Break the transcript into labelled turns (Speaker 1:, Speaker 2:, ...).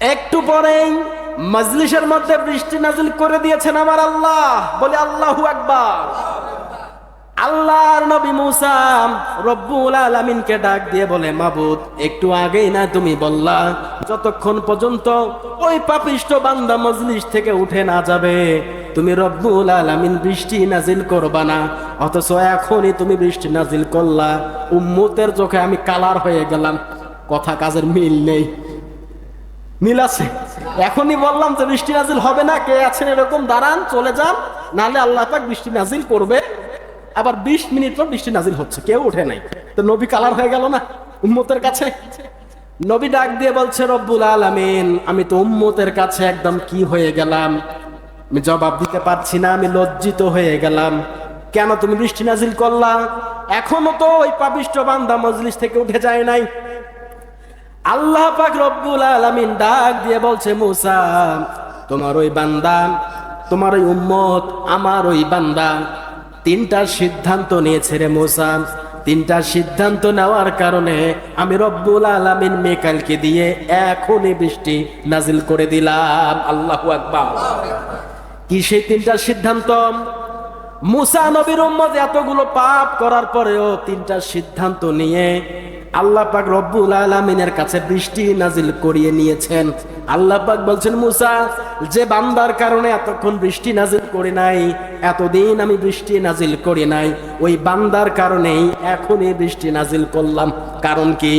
Speaker 1: একটু পরেই মজলিসের মধ্যে বৃষ্টি নাজিল করে দিয়েছেন আমার আল্লাহ। বলে আল্লাহু আকবার। আল্লাহর নবী মুসা রব্বুল আলামিনকে ডাক দিয়ে বলে, মাবুদ, একটু আগেই না তুমি বললা, যতক্ষণ পর্যন্ত ওই পাপিষ্ট বান্দা মজলিস থেকে উঠে না যাবে, তুমি রব্বুল আলামিন বৃষ্টি নাজিল করবা না। অথচ এখনই তুমি বৃষ্টি নাজিল করলা। উম্মতের চোখে আমি কালার হয়ে গেলাম। কথা কাজের মিল নেই। মিল আছে। এখনই বললাম যে বৃষ্টি নাজিল হবে না, কে আছেন এরকম, দাঁড়ান, চলে যান, নাহলে আল্লাহ পাক বৃষ্টি নাজিল করবে। আবার বিশ মিনিট পর বৃষ্টি নাজিল হচ্ছে, কেউ উঠে নাই। তো নবী কালার হয়ে গেল না, উম্মতের কাছে? নবী ডাক দিয়ে বলছে, রব্বুল আলামিন, আমি তো উম্মতের কাছে একদম কি হয়ে গেলাম? আমি জবাব দিতে পারছি না, আমি লজ্জিত হয়ে গেলাম। কেন তুমি বৃষ্টি নাজিল করলা? এখনও তো ওই পাপিষ্ট বান্দা মজলিস থেকে উঠে যায় নাই। আল্লাহ পাক রব্বুল আলামিন ডাক দিয়ে বলছে, মুসা, তোমার ওই বান্দা, তোমার ওই উম্মত, আমার ওই বান্দা, তিনটা সিদ্ধান্ত নিয়েছে রে মুসা। তিনটা সিদ্ধান্ত নেওয়ার কারণে আমি রব্বুল আলামিন মেকালকে দিয়ে এখনই বৃষ্টি নাজিল করে দিলাম। আল্লাহু আকবার। কি সেই তিনটা সিদ্ধান্ত? মুসা নবীর উম্মত এতগুলো পাপ করার পরেও তিনটা সিদ্ধান্ত নিয়ে আল্লাহ পাক রব্বুল আলমিনের কাছে বৃষ্টি নাজিল করিয়ে নিয়েছেন। আল্লাহ পাক বলছেন, মুসা, যে বান্দার কারণে এতক্ষণ বৃষ্টি নাজিল করে নাই, এতদিন আমি বৃষ্টি নাজিল করি নাই, ওই বান্দার কারণেই এখনই বৃষ্টি নাজিল করলাম। কারণ কি?